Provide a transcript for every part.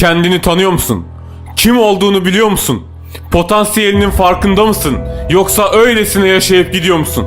Kendini tanıyor musun? Kim olduğunu biliyor musun? Potansiyelinin farkında mısın? Yoksa öylesine yaşayıp gidiyor musun?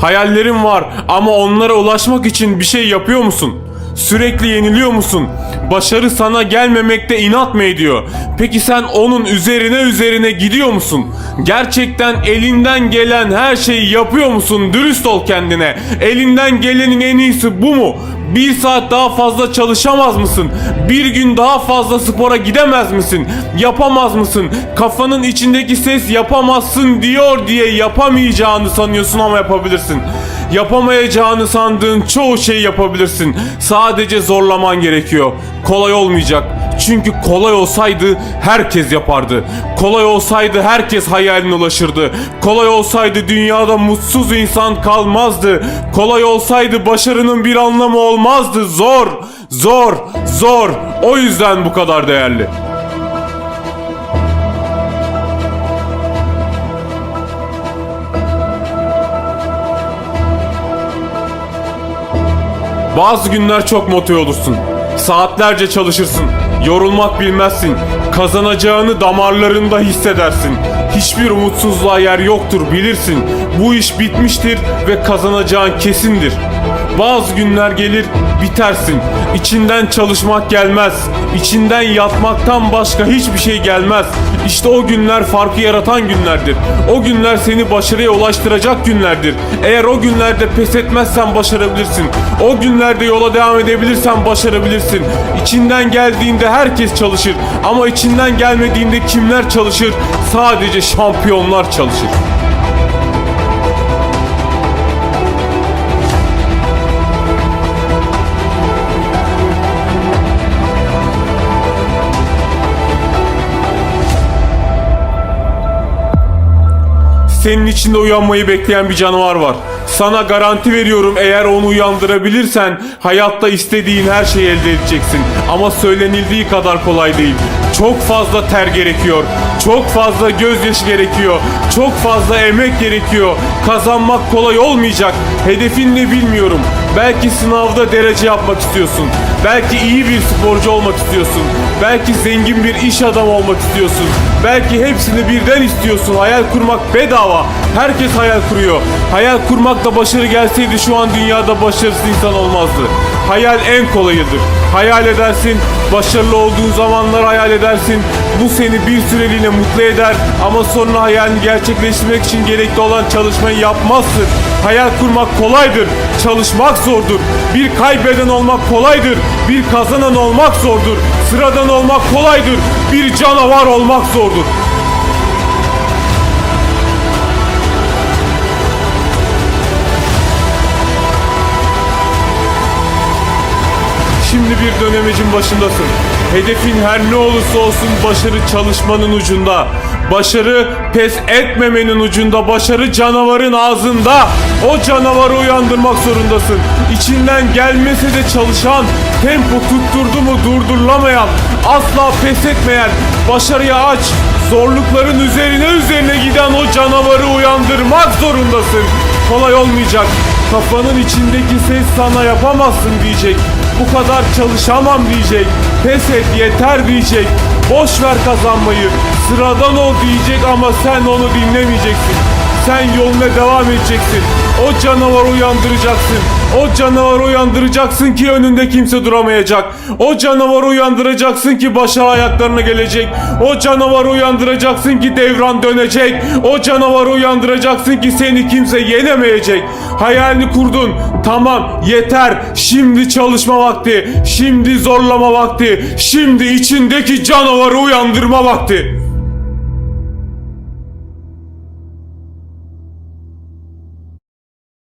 Hayallerin var ama onlara ulaşmak için bir şey yapıyor musun? Sürekli yeniliyor musun? Başarı sana gelmemekte inat mı ediyor? Peki sen onun üzerine üzerine gidiyor musun? Gerçekten elinden gelen her şeyi yapıyor musun? Dürüst ol kendine. Elinden gelenin en iyisi bu mu? Bir saat daha fazla çalışamaz mısın? Bir gün daha fazla spora gidemez misin? Yapamaz mısın? Kafanın içindeki ses yapamazsın diyor diye yapamayacağını sanıyorsun ama yapabilirsin. Yapamayacağını sandığın çoğu şeyi yapabilirsin. Sadece zorlaman gerekiyor. Kolay olmayacak. Çünkü kolay olsaydı herkes yapardı. Kolay olsaydı herkes hayaline ulaşırdı. Kolay olsaydı dünyada mutsuz insan kalmazdı. Kolay olsaydı başarının bir anlamı olmazdı. Zor, zor, zor. O yüzden bu kadar değerli. Bazı günler çok motive olursun. Saatlerce çalışırsın. Yorulmak bilmezsin. Kazanacağını damarlarında hissedersin. Hiçbir umutsuzluğa yer yoktur bilirsin. Bu iş bitmiştir ve kazanacağın kesindir. Bazı günler gelir bitersin. İçinden çalışmak gelmez. İçinden yatmaktan başka hiçbir şey gelmez. İşte o günler farkı yaratan günlerdir. O günler seni başarıya ulaştıracak günlerdir. Eğer o günlerde pes etmezsen başarabilirsin. O günlerde yola devam edebilirsen başarabilirsin. İçinden geldiğinde herkes çalışır ama içinden gelmediğinde kimler çalışır? Sadece şampiyonlar çalışır. Senin içinde uyanmayı bekleyen bir canavar var. Sana garanti veriyorum eğer onu uyandırabilirsen hayatta istediğin her şeyi elde edeceksin. Ama söylenildiği kadar kolay değil. Çok fazla ter gerekiyor. Çok fazla gözyaşı gerekiyor. Çok fazla emek gerekiyor. Kazanmak kolay olmayacak. Hedefin ne bilmiyorum. Belki sınavda derece yapmak istiyorsun. Belki iyi bir sporcu olmak istiyorsun. Belki zengin bir iş adamı olmak istiyorsun. Belki hepsini birden istiyorsun. Hayal kurmak bedava. Herkes hayal kuruyor. Hayal kurmakla başarı gelseydi şu an dünyada başarısız insan olmazdı. Hayal en kolayıdır. Hayal edersin, başarılı olduğun zamanlar hayal edersin. Bu seni bir süreliğine mutlu eder ama sonra hayalini gerçekleştirmek için gerekli olan çalışmayı yapmazsın. Hayal kurmak kolaydır, çalışmak zordur. Bir kaybeden olmak kolaydır, bir kazanan olmak zordur. Sıradan olmak kolaydır, bir canavar olmak zordur. Şimdi bir dönemecin başındasın. Hedefin her ne olursa olsun başarı çalışmanın ucunda. Başarı pes etmemenin ucunda. Başarı canavarın ağzında. O canavarı uyandırmak zorundasın. İçinden gelmese de çalışan, tempo tutturdu mu durdurulamayan, asla pes etmeyen, başarıya aç, zorlukların üzerine üzerine giden o canavarı uyandırmak zorundasın. Kolay olmayacak. Kafanın içindeki ses sana yapamazsın diyecek. Bu kadar çalışamam diyecek. Pes et yeter diyecek. Boş ver kazanmayı. Sıradan ol diyecek ama sen onu dinlemeyeceksin. Sen yoluna devam edeceksin. O canavarı uyandıracaksın. O canavarı uyandıracaksın ki önünde kimse duramayacak. O canavarı uyandıracaksın ki başa ayaklarına gelecek. O canavarı uyandıracaksın ki devran dönecek. O canavarı uyandıracaksın ki seni kimse yenemeyecek. Hayalini kurdun. Tamam yeter. Şimdi çalışma vakti. Şimdi zorlama vakti. Şimdi içindeki canavarı uyandırma vakti.